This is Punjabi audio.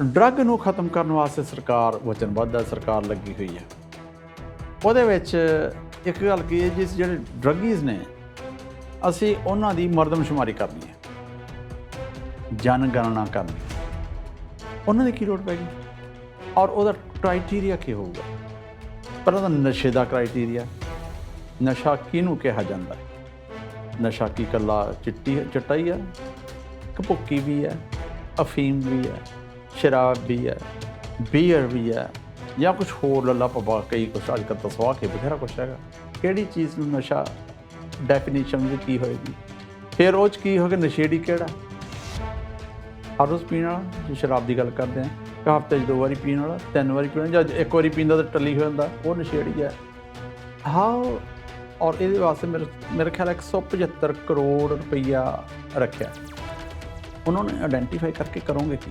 ਡਰੱਗ ਨੂੰ ਖਤਮ ਕਰਨ ਵਾਸਤੇ ਸਰਕਾਰ ਵਚਨਬੱਧ ਹੈ, ਸਰਕਾਰ ਲੱਗੀ ਹੋਈ ਹੈ। ਉਹਦੇ ਵਿੱਚ ਇੱਕ ਗੱਲ ਕੀ ਹੈ, ਜਿਸ ਜਿਹੜੇ ਡਰੱਗੀਜ਼ ਨੇ, ਅਸੀਂ ਉਹਨਾਂ ਦੀ ਮਰਦਮਸ਼ੁਮਾਰੀ ਕਰਨੀ ਹੈ। ਜਨਗਣਨਾ ਕਰਨੀ ਉਹਨਾਂ ਦੀ ਕੀ ਲੋੜ ਪੈਗੀ ਔਰ ਉਹਦਾ ਕ੍ਰਾਈਟੇਰੀਆ ਕੀ ਹੋਊਗਾ? ਪਰ ਉਹਦਾ ਨਸ਼ੇ ਦਾ ਕ੍ਰਾਈਟੇਰੀਆ ਨਸ਼ਾ ਕਿਹਨੂੰ ਕਿਹਾ ਜਾਂਦਾ ਹੈ? ਨਸ਼ਾ ਕੀ ਕੱਲਾ ਚਿੱਟੀ ਚਿੱਟਾ ਹੀ ਹੈ? ਕਪੁੱਕੀ ਵੀ ਹੈ, ਅਫੀਮ ਵੀ ਹੈ। ਸ਼ਰਾਬ ਵੀ ਹੈ ਬੀਅਰ ਵੀ ਹੈ ਜਾਂ ਕੁਝ ਹੋਰ ਲੱਲਾ ਪਵਾ ਕਈ ਕੁਛ ਅੱਜ ਕੱਲ੍ਹ ਤਾਂ ਸਵਾ ਕੇ ਬਥੇਰਾ ਕੁਛ ਹੈਗਾ। ਕਿਹੜੀ ਚੀਜ਼ ਨੂੰ ਨਸ਼ਾ ਡੈਫੀਨੇਸ਼ਨ ਵਿੱਚ ਕੀ ਹੋਏਗੀ? ਫਿਰ ਉਹ ਚ ਕੀ ਹੋਗਾ ਨਸ਼ੇੜੀ ਕਿਹੜਾ? ਹਰ ਰੋਜ਼ ਪੀਣ ਵਾਲਾ ਜੇ ਸ਼ਰਾਬ ਦੀ ਗੱਲ ਕਰਦੇ ਆ ਕਿ ਹਫ਼ਤੇ 'ਚ ਦੋ ਵਾਰੀ ਪੀਣ ਵਾਲਾ ਤਿੰਨ ਵਾਰੀ ਪੀਣ ਵਾਲਾ, ਜਾਂ ਇੱਕ ਵਾਰੀ ਪੀਂਦਾ ਤਾਂ ਟੱਲੀ ਹੋ ਜਾਂਦਾ ਉਹ ਨਸ਼ੇੜੀ ਹੈ। ਹਾਂ ਔਰ ਇਹਦੇ ਵਾਸਤੇ ਮੇਰੇ ਮੇਰੇ ਖਿਆਲ ਹੈ 175 ਕਰੋੜ ਰੁਪਈਆ ਰੱਖਿਆ। ਉਹਨਾਂ ਨੇ ਆਇਡੈਂਟੀਫਾਈ ਕਰਕੇ ਕਰੋਗੇ ਕੀ?